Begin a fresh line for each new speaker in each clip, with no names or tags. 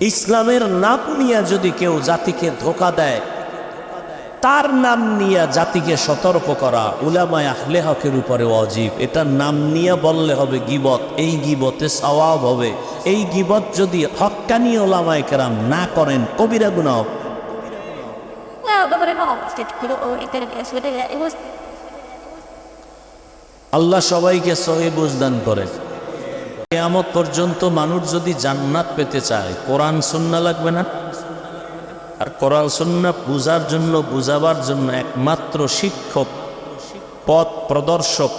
ইসলামের নাম নিয়ে যদি কেউ জাতিকে ধোকা দেয়, তার নাম নিয়ে জাতিকে সতর্ক করা উলামায় আহলে হকের উপরে অজীব এটার নাম নিয়ে বললে হবে গিবত, এই গিবতে সওয়াব হবে। এই গিবত যদি হক্কানি ওলামায় কেরাম না করেন, কবিরা
was.
আল্লাহ সবাইকে সহি বুঝদান করেন। কেয়ামত পর্যন্ত মানুষ যদি জান্নাত পেতে চায়, কোরআন সুন্না লাগবে না? আর কোরআন সুন্না বুঝার জন্য, বুঝাবার জন্য একমাত্র শিক্ষক, পথ প্রদর্শক,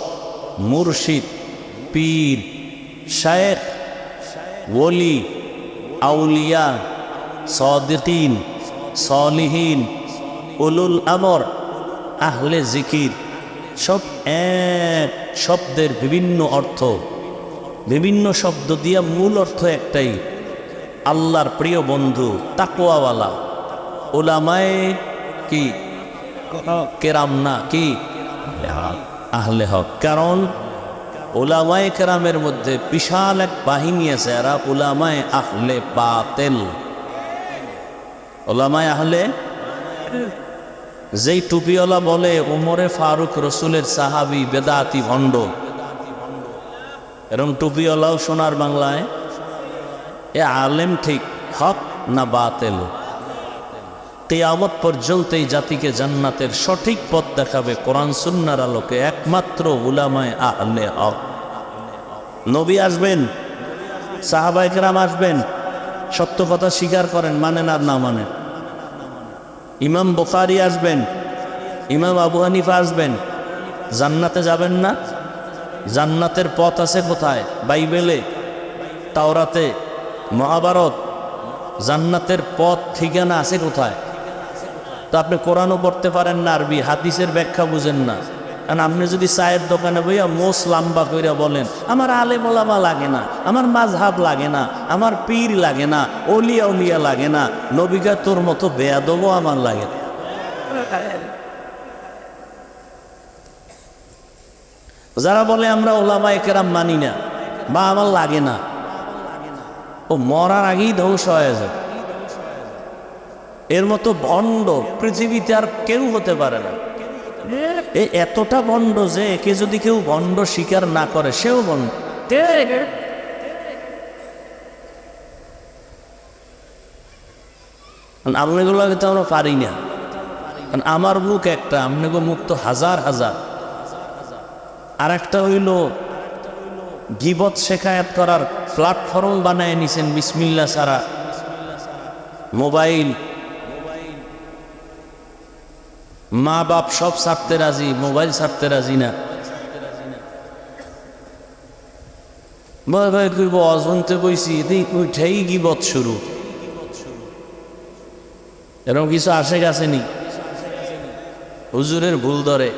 মুর্শিদ, পীর, শায়েখ, ওলি, আউলিয়া, সদিকিন, সলিহীন, উলুল আমর, আহলে জিকির, সব এক শব্দের বিভিন্ন অর্থ। বিভিন্ন শব্দ দিয়া মূল অর্থ একটাই, আল্লাহর প্রিয় বন্ধু তাকুয়াওয়ালা ওলামায় কি? কেরাম না, কি? আহলে হক। কারণ ওলামায় কেরামের মধ্যে বিশাল এক বাহিনী আছে, এরা ওলামায় আহলে বাতেল। ওলামায় আহলে? যেই টুপিওয়ালা বলে, উমরে ফারুক রসুলের সাহাবি বেদাতি ভণ্ড। এরম টুপিওয়ালাও সোনার বাংলায়। এ আলেম ঠিক, হক না বাতেল? কেয়ামত পর্যন্ত এই জাতিকে জান্নাতের সঠিক পথ দেখাবে কোরআন সুন্নার আলোকে একমাত্র উলামায় আহলে হক। নবী আসবেন সাহাবাইকরাম আসবেন, সত্য কথা স্বীকার করেন, মানেন আর না মানেন। ইমাম বুখারি আসবেন, ইমাম আবু হানিফা আসবেন, জান্নাতে যাবেন না? জান্নাতের পথ আছে কোথায়? বাইবেলে, তাওরাতে, মহাভারত, জান্নাতের পথ, ঠিকানা আছে কোথায়? তো আপনি কোরআনও পড়তে পারেন না, আরবি, হাদিসের ব্যাখ্যা বুঝেন না। কারণ আপনি যদি চায়ের দোকানে বইয়া মোস লাম্বা কইরা বলেন, আমার আলে মোলামা লাগে না, আমার মাঝহাব লাগে না, আমার পীর লাগে না, অলিয়া উলিয়া লাগে না নবিকা তোর মতো বেয়াদবও আমার লাগে না। যারা বলে আমরা ওলামা একেরাম মানি না, বা আমার লাগে না, ও মরার আগেই ধ্বংস হয়ে যাবে এর মতো ভণ্ড পৃথিবীতে আর কেউ হতে পারে না। এ এতটা ভণ্ড যে একে যদি কেউ ভণ্ড স্বীকার না করে, সেও ভণ্ড আপনাগুলোকে তো আমরা পারি না। আমার মুখ একটা আপনাকে মুখ তো হাজার হাজার। আর একটা হইল, গিবত শেখায়াত করার প্ল্যাটফর্ম বানায় নিছেন বিসমিল্লা সারা মোবাইল। মা বাপ সব ছাড়তে রাজি, মোবাইল ছাড়তে রাজি না। ভয় ভয় কইব, অজন্তে এদিক উঠেই গিবত শুরু। এরকম কিছু আসে হুজুরের ভুল ধরে।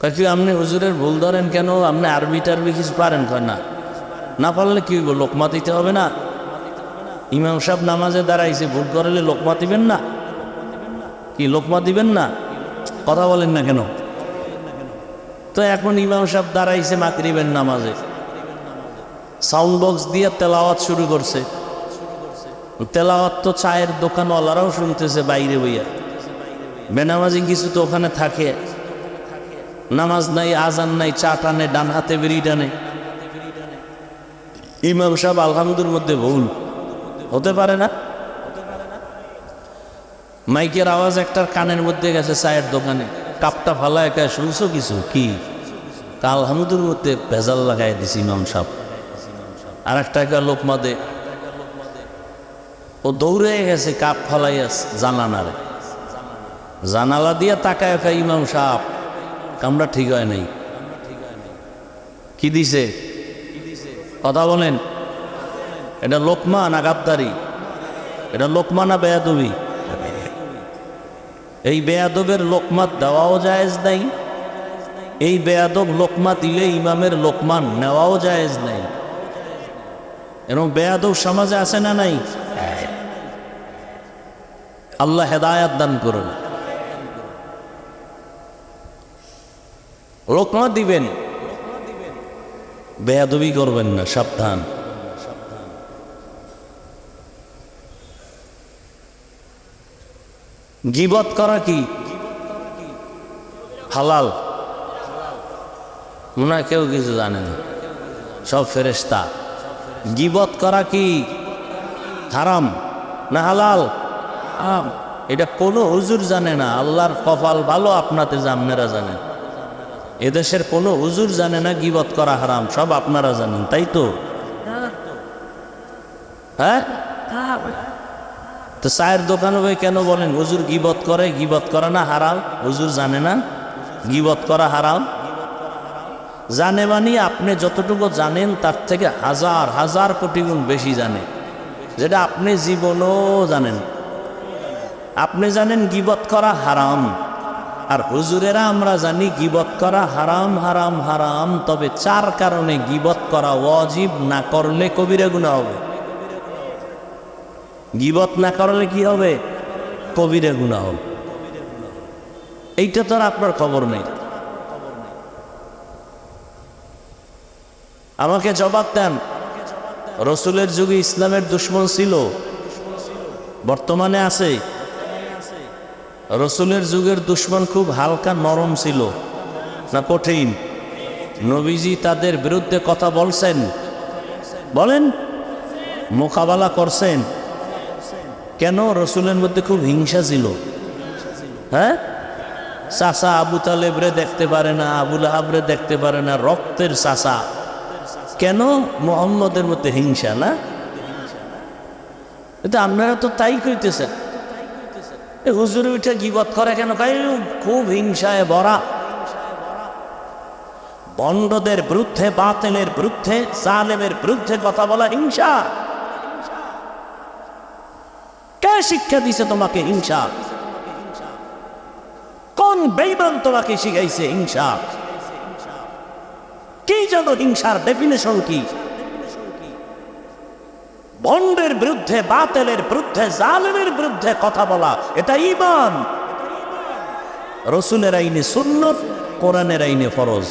কয়, কি আপনি হুজুরের ভুল ধরেন কেন? আপনি আরবি টারবি কিছু পারেন? কয়, না। না পারলে কি হইব? লোকমা দিতে হবে না। ইমাম সাহেব নামাজে দাঁড়াইছে ভুল করলে লোকমা দিবেন না? কি লোকমা দিবেন না? কথা বলেন না কেন? তো এখন ইমাম সাহেব দাঁড়াইছে মাকরিবেন নামাজে। সাউন্ড বক্স দিয়ে তেলাওয়াত শুরু করছে। তেলাওয়াত তো চায়ের দোকানওয়ালারাও শুনতেছে বাইরে বইয়া। বেনামাজি কিছু তো ওখানে থাকে। নামাজ নাই, আজান নাই, চা টানে, ডান হাতে বেরিয়ে টানে। ইমাম সাহেব আলহামদুর মধ্যে ভুল। হতে পারে না? মাইকের আওয়াজ একটার কানের মধ্যে গেছে চায়ের দোকানে। কাপটা ফালা একা শুনছো কিছু? কি? তা আলহামদুর মধ্যে ভেজাল লাগাই দিছি ইমাম সাহেব। আর একটা একা লোকমা দে ও দৌড়ে গেছে, কাপ ফালাইয়া জানানারে। জানালা দিয়া তাকায় একা ইমাম সাহেব কামরা ঠিক হয় নাই। কি দিছে? কথা বলেন। এটা লোকমা না গাদ্দারি এটা লোকমা না বেয়াদবি? এই বেয়াদবের লোকমাত দেওয়াও জায়েজ নাই। এই বেয়াদব লোকমা দিলে ইমামের লোকমান নেওয়াও জায়েজ নাই। এরকম বেয়াদব সমাজে আছে না নাই? আল্লাহ হেদায়াত দান করুন। লোকমা দিবেন। বেয়াদবি করবেন না, সাবধান। গিবত করা কি? হালাল। ওনা কেউ কিছু জানে না। সব ফেরেস্তা গিবত করা কি? হারাম না হালাল? এটা কোনো হুজুর জানে না। আল্লাহর কপাল ভালো, আপনাতে জামনেরা জানেন এদেশের কোনো হুজুর জানে না গিবত করা হারাম, সব আপনারা জানেন, তাই তো? হ্যাঁ? তো চায়ের দোকানে ভাই কেন বলেন, হুজুর গিবত করে গিবত করে না হারাম? হুজুর জানে না? গিবত করা হারাম? জানে মানে আপনি যতটুকু জানেন, তার থেকে হাজার হাজার কোটি গুণ বেশি জানে। যেটা আপনি জীবনও জানেন। আপনি জানেন গিবত করা হারাম। আর হুজুরেরা আমরা জানি গিবত করা হারাম হারাম হারাম, তবে চার কারণে গিবত করা ওয়াজিব না করলে কবিরা গুণা হবে। গিবত না করলে কি হবে? কবিরে গুণা হবে। এইটা তো আর আপনার খবর নেই। আমাকে জবাব দেন, রসুলের যুগে ইসলামের দুশ্মন ছিল, বর্তমানে আছে। রসুলের যুগের দুশ্মন খুব হালকা নরম ছিল। না কঠিন। নবীজি তাদের বিরুদ্ধে কথা বলছেন। বলেন, মোকাবেলা করছেন। কেন রসুলের মধ্যে খুব হিংসা ছিল? হ্যাঁ? চাষা আবু তালেবরে দেখতে পারে না আবুল আবরে দেখতে পারে না, রক্তের চাষা কেন মোহাম্মদের মধ্যে হিংসা, না? এটা আপনারা তো তাই কইতেছেন। হুজুর উঠে গিবত করে কেন? কাই খুব হিংসায় ভরা। বন্ডদের বিরুদ্ধে, বাতেলের বিরুদ্ধে সালেমের বিরুদ্ধে কথা বলা হিংসা। কে শিক্ষা দিছে তোমাকে হিংসা? কোন বেইমান তোমাকে শিখাইছে হিংসা? কি জানো হিংসার ডেফিনেশন কি? বন্ডের বিরুদ্ধে বাতেলের বিরুদ্ধে জালেমের বিরুদ্ধে কথা বলা এটা ইমান রসুলের আইনে সুন্নত কোরআনের আইনে ফরজ।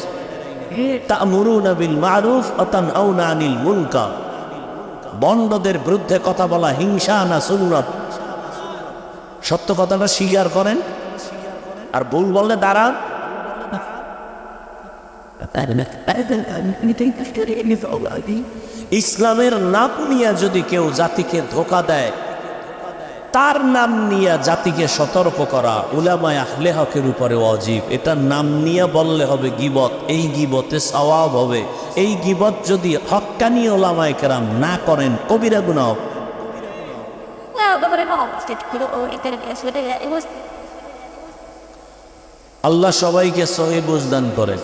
বন্ডদের বিরুদ্ধে কথা বলা হিংসা না সুন্নত। সত্য কথাটা স্বীকার করেন। আর ভুল বললে দাঁড়ান। ইসলামের নাম নিয়ে যদি কেউ জাতিকে ধোকা দেয়, তার নাম নিয়ে জাতিকে সতর্ক করা উলামায় আহলে হকের উপরে অজীব এটার নাম নিয়ে বললে হবে গিবত, এই গিবতে সওয়াব হবে। এই গিবত যদি হক্কানি ওলামায় কেরাম না করেন, কবিরা
was
আল্লাহ সবাইকে সহি বুঝদান করেন।